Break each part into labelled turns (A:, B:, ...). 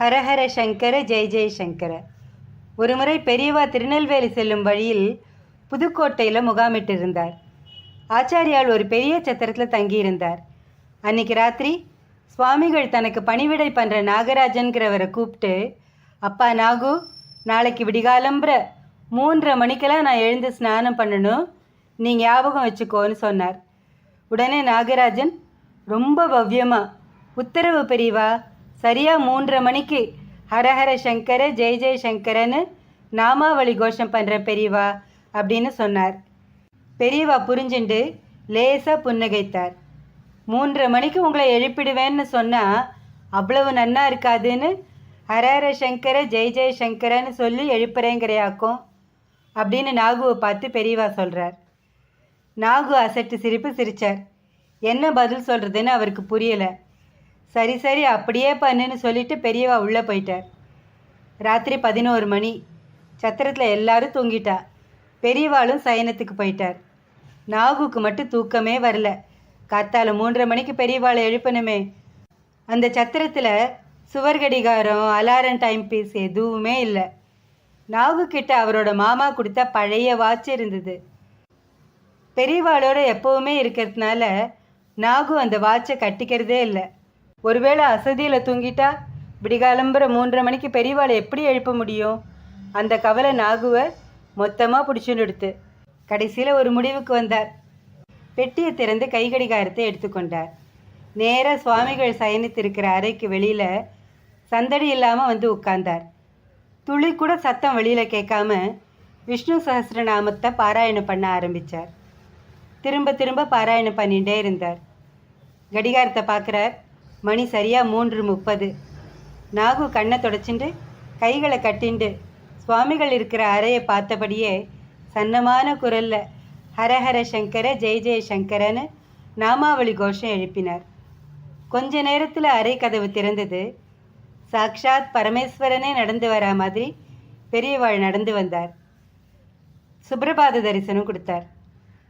A: ஹரஹர சங்கர ஜெய் ஜெய் சங்கர. ஒருமுறை பெரியவா திருநெல்வேலி செல்லும் வழியில் புதுக்கோட்டையில் முகாமிட்டிருந்தார். ஆச்சாரியால் ஒரு பெரிய சத்திரத்தில் தங்கியிருந்தார். அன்னைக்கு ராத்திரி சுவாமிகள் தனக்கு பணிவிடை பண்ணுற நாகராஜன்கிறவரை கூப்பிட்டு அப்பா நாகு நாளைக்கு விடிகாலம்புற மூன்றரை மணிக்கெல்லாம் நான் எழுந்து ஸ்நானம் பண்ணணும். நீ ஞாபகம் வச்சுக்கோன்னு சொன்னார். உடனே நாகராஜன் ரொம்ப பவ்யமாக உத்தரவு பெரியவா சரியா மூன்றரை மணிக்கு. ஹரஹர சங்கர ஜெய் ஜெய் சங்கரன்னு நாமாவளி கோஷம் பண்ணுற பெரியவா அப்படின்னு சொன்னார். பெரியவா புரிஞ்சுண்டு லேசாக புன்னகைத்தார். மூன்றரை மணிக்கு உங்களை எழுப்பிடுவேன்னு சொன்னால் அவ்வளவு நன்னா இருக்காதுன்னு ஹரஹர சங்கர ஜெய் ஜெய் சங்கரன்னு சொல்லி எழுப்புறேங்கிறையாக்கும் அப்படின்னு நாகுவை பார்த்து பெரியவா சொல்கிறார் நாகு அசட்டு சிரிப்பு சிரிச்சார். என்ன பதில் சொல்கிறதுன்னு அவருக்கு புரியலை. சரி சரி அப்படியே பண்ணுன்னு சொல்லிட்டு பெரியவா உள்ளே போயிட்டார் ராத்திரி பதினோரு மணி. சத்திரத்தில் எல்லாரும் தூங்கிட்டா. பெரியவாளும் சயனத்துக்கு போயிட்டார் நாகுக்கு மட்டும் தூக்கமே வரல. காத்தால மூன்றரை மணிக்கு பெரியவாளை எழுப்பணுமே. அந்த சத்திரத்தில் சுவர் கடிகாரம் அலாரம் டைம் பீஸ் எதுவுமே இல்லை. நாகு கிட்ட அவரோட மாமா கொடுத்த பழைய வாட்ச் இருந்தது. பெரியவாளோட எப்போவுமே இருக்கிறதுனால நாகு அந்த வாட்சை கட்டிக்கிறதே இல்லை. ஒருவேளை அசதியில் தூங்கிட்டா? விடிகாலம்புற மூன்றரை மணிக்கு பெரியவாளை எப்படி எழுப்ப முடியும்? அந்த கவலை நாகுவை மொத்தமாக பிடிச்சுன்னு எடுத்து கடைசியில் ஒரு முடிவுக்கு வந்தார். பெட்டியை திறந்து கை கடிகாரத்தை எடுத்துக்கொண்டார் நேராக சுவாமிகள் சயனித்திருக்கிற அறைக்கு வெளியில் சந்தடி இல்லாமல் வந்து உட்கார்ந்தார். துளி கூட சத்தம் வெளியில் கேட்காம விஷ்ணு சஹஸ்ரநாமத்தை பாராயணம் பண்ண ஆரம்பித்தார் திரும்ப திரும்ப பாராயணம் பண்ணிகிட்டே இருந்தார். கடிகாரத்தை பார்க்குறார். மணி சரியாக மூன்று முப்பது. நாகு கண்ணை தொடச்சிண்டு கைகளை கட்டிண்டு சுவாமிகள் இருக்கிற அறையை பார்த்தபடியே சன்னமான குரலில் ஹரஹர சங்கர ஜெய ஜெய சங்கரன்னு நாமாவளி கோஷம் எழுப்பினார். கொஞ்ச நேரத்தில் அறை கதவு திறந்தது. சாக்ஷாத் பரமேஸ்வரனே நடந்து வரா மாதிரி பெரியவாள் நடந்து வந்தார். சுப்ரபாத தரிசனம் கொடுத்தார்.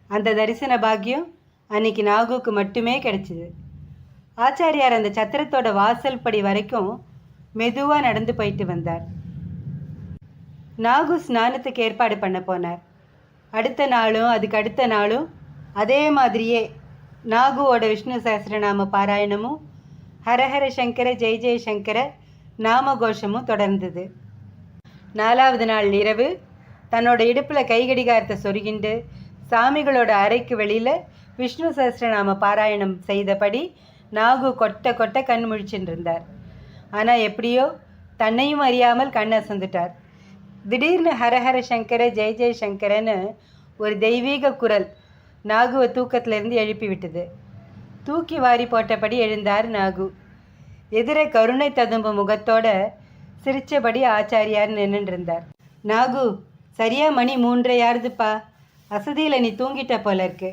A: அந்த தரிசன பாக்கியம் அன்னைக்கு நாகுக்கு மட்டுமே கிடைச்சிது. ஆச்சாரியார் அந்த சத்திரத்தோட வாசல் படி வரைக்கும் மெதுவாக நடந்து போயிட்டு வந்தார். நாகு ஸ்நானத்துக்கு ஏற்பாடு பண்ண போனார். அடுத்த நாளும் அதுக்கு அடுத்த நாளும் அதே மாதிரியே நாகுவோட விஷ்ணு சஹசிரநாம பாராயணமும் ஹரஹர சங்கர ஜெய் ஜெய் சங்கர நாமகோஷமும் தொடர்ந்தது. நாலாவது நாள் இரவு தன்னோட இடுப்பில் கை கடிகாரத்தை சொருகிண்டு சாமிகளோட அறைக்கு வெளியில் விஷ்ணு சஹசிரநாம பாராயணம் செய்தபடி நாகு கொட்ட கொட்ட கண் முழிச்சுட்டு இருந்தார் ஆனால் எப்படியோ தன்னையும் அறியாமல் கண் அசந்துட்டார். திடீர்னு ஹரஹர சங்கர ஜெய ஜெய சங்கரன்னு ஒரு தெய்வீக குரல் நாகுவை தூக்கத்திலிருந்து எழுப்பி விட்டது தூக்கி வாரி போட்டபடி எழுந்தார் நாகு. எதிரே கருணை ததும்பு முகத்தோட சிரித்தபடி ஆச்சாரியார் நின்றுருந்தார் நாகு சரியா மணி மூன்றையாருதுப்பா. அசதியில் நீ தூங்கிட்ட போல இருக்கு.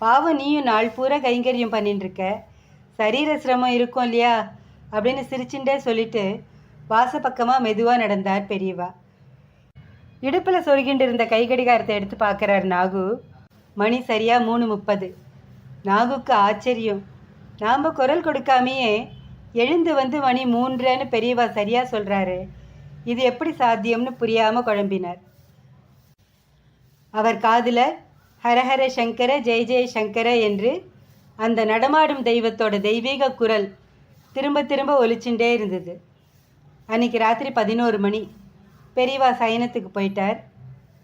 A: பாவம் நீயும் நாள் பூரா கைங்கரியம் பண்ணிட்டுருக்க சரீர சிரமம் இருக்கும் இல்லையா? அப்படின்னு சிரிச்சுட்டே சொல்லிட்டு வாசப்பக்கமாக மெதுவாக நடந்தார் பெரியவா. இடுப்பில் சொருகிண்டு இருந்த கை கடிகாரத்தை எடுத்து பார்க்குறார் நாகு. மணி சரியாக மூணு முப்பது. நாகுக்கு ஆச்சரியம். நாம் குரல் கொடுக்காமையே எழுந்து வந்து மணி மூன்றுன்னு பெரியவா சரியாக சொல்கிறாரு இது எப்படி சாத்தியம்னு புரியாமல் குழம்பினார். அவர் காதில் ஹரஹர சங்கர ஜெய ஜெய சங்கர என்று அந்த நடமாடும் தெய்வத்தோட தெய்வீக குரல் திரும்ப திரும்ப ஒலிச்சுட்டே இருந்தது. அன்னைக்கு ராத்திரி பதினோரு மணி. பெரியவா சயனத்துக்கு போயிட்டார்.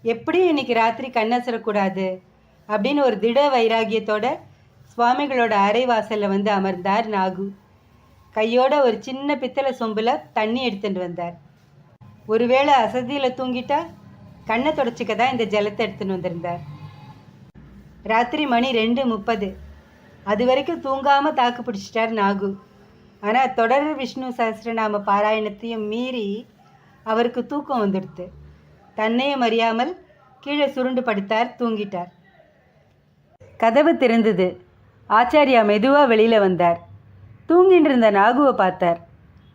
A: எப்படியும் இன்னைக்கு ராத்திரி கண்ணசரக்கூடாது அப்படின்னு ஒரு திட வைராகியத்தோட சுவாமிகளோட அறை வாசலில் வந்து அமர்ந்தார் நாகு. கையோட ஒரு சின்ன பித்தளை சொம்பில் தண்ணி எடுத்துட்டு வந்தார். ஒருவேளை அசதியில் தூங்கிட்டா கண்ணை தொடச்சிக்க தான் இந்த ஜலத்தை எடுத்துன்னு வந்திருந்தார். ராத்திரி மணி ரெண்டு முப்பது. அது வரைக்கும் தூங்காமல் தாக்கு பிடிச்சிட்டார் நாகு. ஆனால் தொடர் விஷ்ணு சஹசிரநாம பாராயணத்தையும் மீறி அவருக்கு தூக்கம் வந்துடுத்து. தன்னையும் அறியாமல் கீழே சுருண்டு படுத்தார் தூங்கிட்டார். கதவு திறந்தது. ஆச்சாரியா மெதுவாக வெளியில் வந்தார். தூங்கிட்டு இருந்த நாகுவை பார்த்தார்.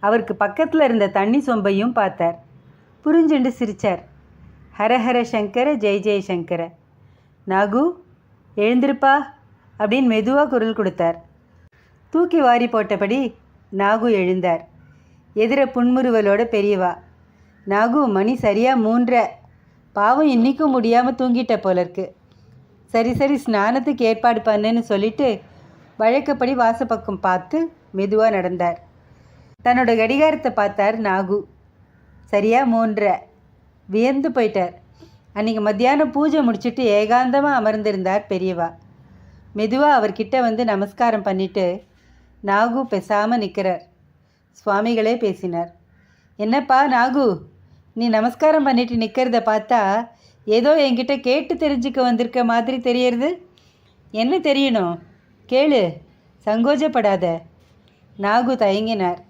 A: அவருக்கு பக்கத்தில் இருந்த தண்ணி சொம்பையும் பார்த்தார். புரிஞ்சுண்டு சிரிச்சார். ஹரஹர சங்கர ஜெய் ஜெய் சங்கர. நாகு எழுந்திருப்பா. அப்படின்னு மெதுவாக குரல் கொடுத்தார். தூக்கி வாரி போட்டபடி நாகு எழுந்தார். எதிர புன்முறுவலோட பெரியவா நாகு மணி சரியாக மூன்ற. பாவம் இன்றைக்கும் முடியாமல் தூங்கிட்ட போல இருக்கு சரி சரி ஸ்நானத்துக்கு ஏற்பாடு பண்ணுன்னு சொல்லிட்டு வழக்கப்படி வாசப்பக்கம் பார்த்து மெதுவாக நடந்தார். தன்னோட கடிகாரத்தை பார்த்தார் நாகு. சரியாக மூன்ற. வியந்து போயிட்டார். அன்றைக்கி மத்தியானம் பூஜை முடிச்சுட்டு ஏகாந்தமாக அமர்ந்திருந்தார் பெரியவா. மெதுவாக அவர்கிட்ட வந்து நமஸ்காரம் பண்ணிட்டு நாகு பேசாமல் நிற்கிறார் சுவாமிகளே பேசினார். என்னப்பா நாகு நீ நமஸ்காரம் பண்ணிட்டு நிற்கிறத பார்த்தா ஏதோ என்கிட்ட கேட்டு தெரிஞ்சுக்க வந்திருக்க மாதிரி தெரியறது. என்ன தெரியணும்? கேளு சங்கோஜப்படாத. நாகு தயங்கினார்.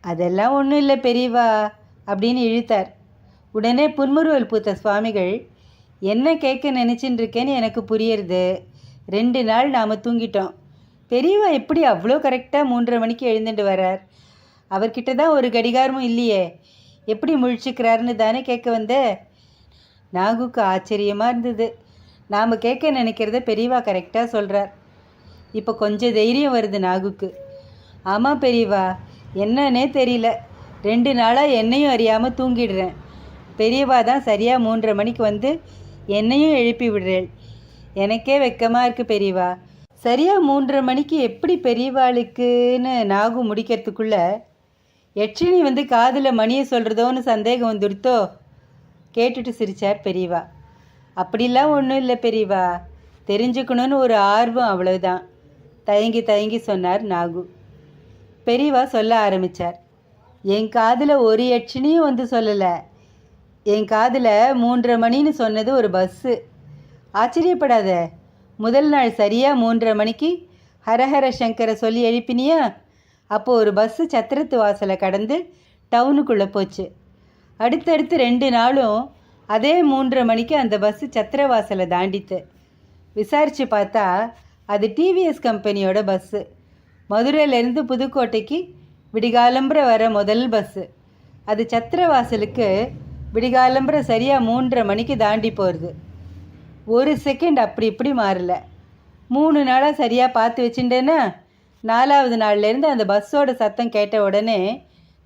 A: அதெல்லாம் ஒன்றும் இல்லை பெரியவா அப்படின்னு இழுத்தார். உடனே புன்முறுவல் பூத்த சுவாமிகள் என்ன கேட்க நினச்சின்னு இருக்கேன்னு எனக்கு புரியுறது. ரெண்டு நாள் நாம் தூங்கிட்டோம். பெரியவா எப்படி அவ்வளோ கரெக்டாக மூன்றரை மணிக்கு எழுந்துட்டு வரார் அவர்கிட்ட தான் ஒரு கடிகாரமும் இல்லையே. எப்படி முழிச்சுக்கிறாருன்னு தானே கேட்க வந்த? நாகுக்கு ஆச்சரியமாக இருந்தது. நாம் கேட்க நினைக்கிறத பெரியவா கரெக்டாக சொல்கிறார் இப்போ கொஞ்சம் தைரியம் வருது நாகுக்கு. ஆமாம் பெரியவா என்னன்னே தெரியல. ரெண்டு நாளாக என்னையும் அறியாமல் தூங்கிடுறேன். பெரியவா தான் சரியாக மூன்றரை மணிக்கு வந்து என்னையும் எழுப்பி விடுறேள். எனக்கே வெக்கமாக இருக்குது பெரியவா. சரியாக மூன்றரை மணிக்கு எப்படி பெரியவாளுக்குன்னு நாகு முடிக்கிறதுக்குள்ள யட்சினி வந்து காதில் மணியை சொல்கிறதோன்னு சந்தேகம் வந்துடுத்தோ கேட்டுட்டு சிரிச்சார் பெரியவா. அப்படிலாம் ஒன்றும் இல்லை பெரியவா. தெரிஞ்சுக்கணும்னு ஒரு ஆர்வம் அவ்வளவுதான் தயங்கி தயங்கி சொன்னார் நாகு. பெரியவா சொல்ல ஆரம்பித்தார் என் காதில் ஒரு யட்சினியும் வந்து சொல்லலை. என் காதில் மூன்றரை மணின்னு சொன்னது ஒரு பஸ்ஸு. ஆச்சரியப்படாத. முதல் நாள் சரியாக மூன்றரை மணிக்கு ஹரஹர சங்கரை சொல்லி எழுப்பினியா? அப்போது ஒரு பஸ்ஸு சத்திரத்து வாசலை கடந்து டவுனுக்குள்ளே போச்சு. அடுத்தடுத்து ரெண்டு நாளும் அதே மூன்றரை மணிக்கு அந்த பஸ்ஸு சத்திர வாசலை தாண்டித்து. விசாரித்து பார்த்தா அது டிவிஎஸ் கம்பெனியோட பஸ்ஸு மதுரையிலேருந்து புதுக்கோட்டைக்கு விடிகாலம்புற வர முதல் பஸ்ஸு அது சத்திர வாசலுக்கு விடிகாலம்புற சரியாக மூன்றரை மணிக்கு தாண்டி போகிறது ஒரு செகண்ட் அப்படி இப்படி மாறல. மூணு நாளாக சரியாக பார்த்து வச்சுட்டேன்னா நாலாவது நாள்லேருந்து அந்த பஸ்ஸோட சத்தம் கேட்ட உடனே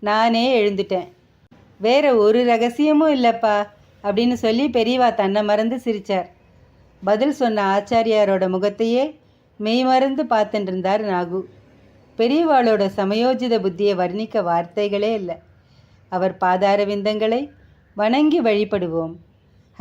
A: நானே எழுந்துட்டேன். வேற ஒரு ரகசியமும் இல்லைப்பா அப்படின்னு சொல்லி பெரியவா தன்னை மறந்து சிரிச்சார். பதில் சொன்ன ஆச்சாரியாரோட முகத்தையே மெய் மறந்து பார்த்துட்டு இருந்தார் நாகு. பெரியவாளோட சமயோஜித புத்தியை வர்ணிக்க வார்த்தைகளே இல்லை. அவர் பாதார விந்தங்களை வணங்கி வழிபடுவோம்.